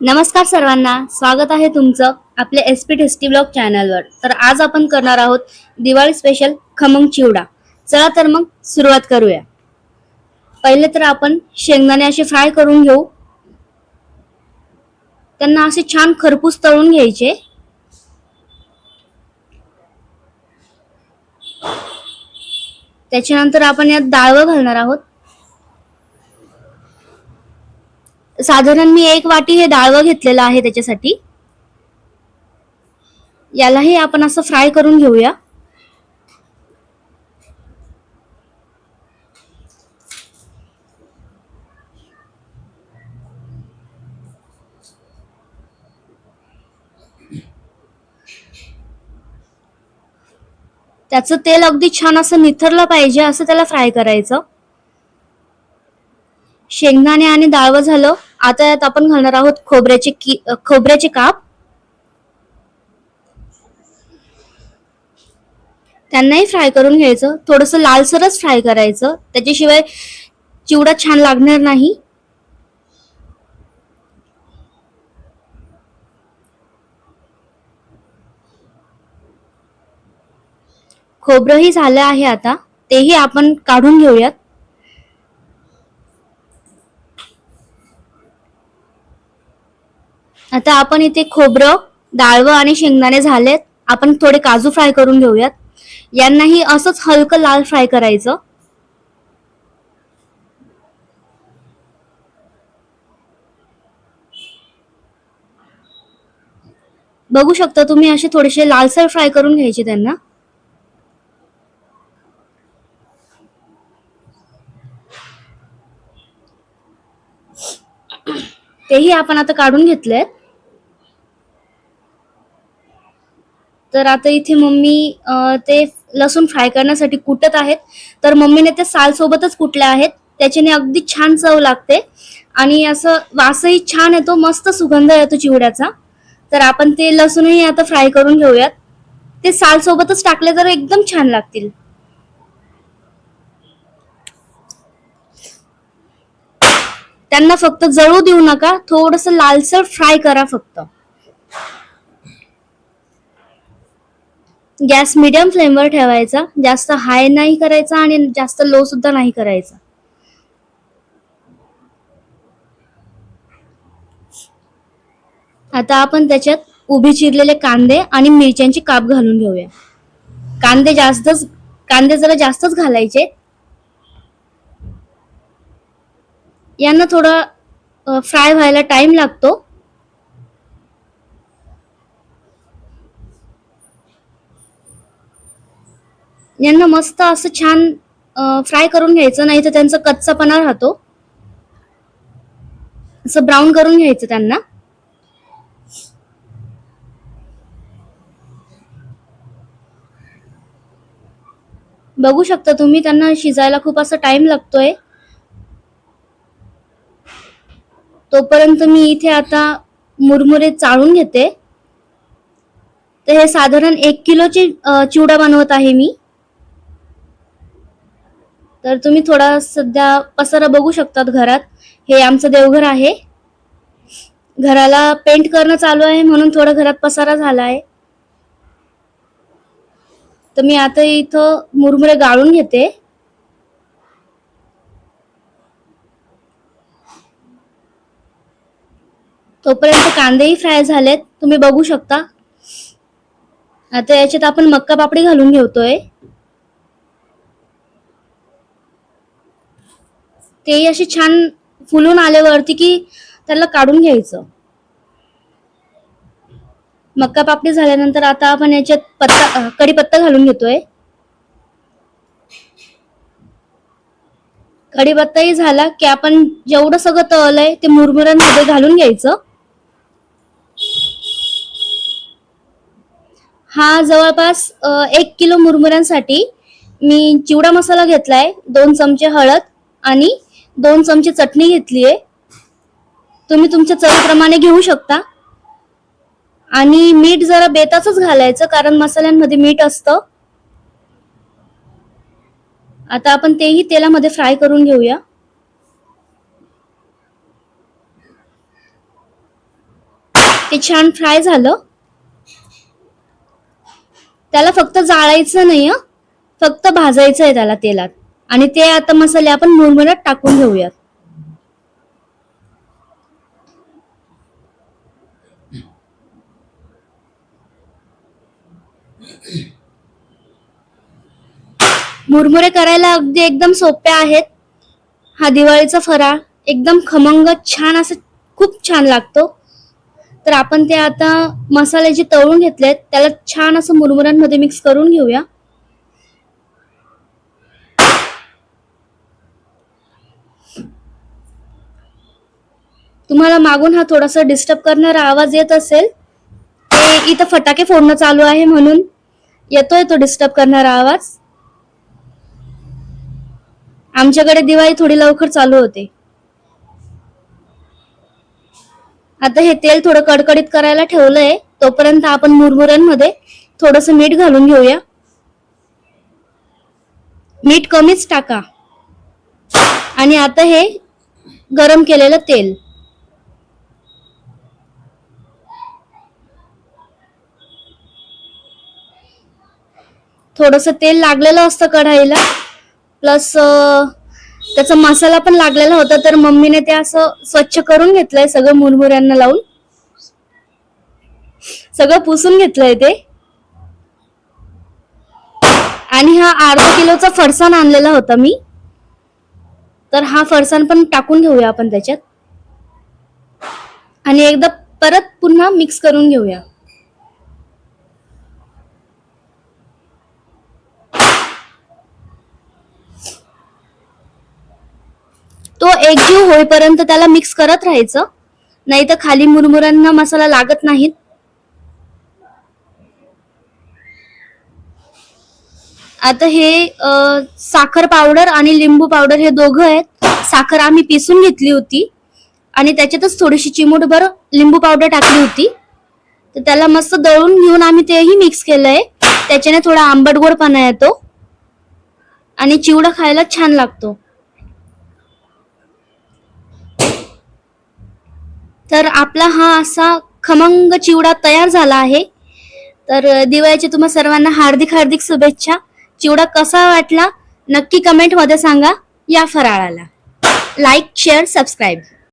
नमस्कार सर्वांना स्वागत आहे तुमचं आपल्या एस पी टेस्टी ब्लॉग चॅनलवर तर आज आपण करणार आहोत दिवाळी स्पेशल खमंग चिवडा. चला तर मग सुरुवात करूया. पहिले तर आपण शेंगदाणे असे फ्राय करून घेऊ. त्यांना असे छान खरपूस तळून घ्यायचे. त्याच्यानंतर आपण यात डाळवं घालणार आहोत. साधारण मी एक वाटी हे डाळवं घेतलेलं आहे त्याच्यासाठी. यालाही आपण असं फ्राय करून घेऊया. त्याचं तेल अगदी छान असं निथरलं पाहिजे असं त्याला फ्राय करायचं. शेंगदाणे आणि डाळवं झालं. आता यात आपण घालणार आहोत खोबऱ्याचे की खोबऱ्याचे काप. त्यांनाही फ्राय करून घ्यायचं. थोडस लालसरच फ्राय करायचं. त्याच्याशिवाय चिवडा छान लागणार नाही. खोबरंही झालं आहे आता. तेही आपण काढून घेऊयात. आता आपण इथे खोबरं डाळवं आणि शेंगदाणे झालेत. आपण थोडे काजू फ्राय करून घेऊयात. यांनाही असंच हलकं लाल फ्राय करायचं. बघू शकता तुम्ही असे थोडेसे लालसर फ्राय करून घ्यायचे त्यांना. तेही आपण आता काढून घेतलेत. तर आता इथे मम्मी ते लसूण फ्राय करण्यासाठी कुटत आहेत. तर मम्मीने ते साल सोबतच कुटले आहेत. त्याच्याने अगदी छान चव लागते. आणि असं वासही छान येतो मस्त सुगंध येतो चिवड्याचा. तर आपण ते लसूणही आता फ्राय करून घेऊयात. ते साल सोबतच टाकले तर एकदम छान लागतील. त्यांना फक्त जळू देऊ नका थोडस लालसर फ्राय करा फक्त. गॅस मिडियम फ्लेमवर ठेवायचा. जास्त हाय नाही करायचा आणि जास्त लो सुद्धा नाही करायचा. आता आपण त्याच्यात उभे चिरलेले कांदे आणि मिरच्यांची काप घालून घेऊया. कांदे जास्तच कांदे जरा जास्तच घालायचे. यांना थोडा फ्राय व्हायला टाइम लागतो. यांना मस्त असं छान फ्राय करून घ्यायचं नाही तर त्यांचा कच्चापणा राहतो. असं ब्राऊन करून घ्यायचं त्यांना. बघू शकता तुम्ही त्यांना शिजायला खूप असा टाइम लागतोय. तोपर्यंत मी इथे आता मुरमुरे चाळून घेते. तर हे साधारण एक किलोचे चिवडा बनवत आहे मी. तर तुम्ही थोडा सध्या पसारा बघू शकतात घरात. हे आमचं देवघर आहे. घराला पेंट करणं चालू आहे म्हणून थोडा घरात पसारा झाला आहे. तर मी आता इथं मुरमुरे गाळून घेते. तोपर्यंत कांदेही फ्राय झालेत. तुम्ही बघू शकता. आता याच्यात आपण मक्का पापडी घालून घेतोय. तेही अशी छान फुलून आल्यावरती की त्याला काढून घ्यायचं. मक्का पापडी झाल्यानंतर आता आपण याच्यात पत्ता कढीपत्ता घालून घेतोय. कढीपत्ताही झाला की आपण जेवढं सगळं तळलंय ते मुरमुऱ्यांमध्ये घालून घ्यायचं. हा जवळपास एक किलो मुरमुऱ्यांसाठी मी चिवडा मसाला घेतलाय दोन चमचे हळद आणि दोन चमचे चटणी घेतलीये तुम्ही तुमच्या चवीप्रमाणे घेऊ शकता. आणि मीठ जरा बेताच घालायचं कारण मसाल्यांमध्ये मीठ असतं. आता आपण तेही तेलामध्ये फ्राय करून घेऊया. ते छान फ्राय झालं. त्याला फक्त जाळायचं नाही फक्त भाजायचं आहे त्याला तेलात. आणि ते आता मसाले आपण मुरमुऱ्यात टाकून घेऊयात. मुरमुरे करायला अगदी एकदम सोपे आहेत. हा दिवाळीचा फराळ एकदम खमंग छान असं खूप छान लागतो. तर आपण ते आता मसाले जे तळून घेतलेत त्याला छान असं मुरमुऱ्यांमध्ये मिक्स करून घेऊया. तुम्हाला मागून हा थोडासा डिस्टर्ब करणारा आवाज येत असेल ते इथं फटाके फोडणं चालू आहे म्हणून येतोय तो डिस्टर्ब करणारा आवाज. आमच्याकडे दिवाळी थोडी लवकर चालू होते. आता हे तेल थोडं कडकडीत करायला ठेवलंय तोपर्यंत आपण मुरमुऱ्यांमध्ये थोडस मीठ घालून घेऊया. मीठ कमीच टाका. आणि आता हे गरम केलेलं तेल. थोडस तेल लागलेलं असतं कढाईला. प्लस त्याचा मसाला पण लागलेला होता तर मम्मीने ते असं स्वच्छ करून घेतलंय सगळं मुरमुऱ्यांना लावून. सगळं पुसून घेतलंय ते. आणि हा अर्धा किलोचा फरसाण आणलेला होता मी. तर हा फरसाण पण टाकून घेऊया आपण त्याच्यात. आणि एकदा परत पुन्हा मिक्स करून घेऊया तो एकजीव होईपर्यंत त्याला मिक्स करत राहायचं नाही तर खाली मुरमुऱ्यांना मसाला लागत नाहीत आता हे साखर पावडर आणि लिंबू पावडर हे दोघं आहेत. साखर आम्ही पिसून घेतली होती. आणि त्याच्यातच थोडीशी चिमूटभर लिंबू पावडर टाकली होती. तर त्याला मस्त दळून घेऊन आम्ही तेही मिक्स केलंय. त्याच्याने थोडा आंबट गोडपणा येतो. आणि चिवडा खायला छान लागतो. तर आपला हा असा खमंग चिवडा तयार झाला आहे. तर अ, दिवाळीच्या तुम्हा सर्वांना हार्दिक हार्दिक शुभेच्छा. चिवडा कसा वाटला नक्की कमेंटमध्ये सांगा या फराळाला. Like share subscribe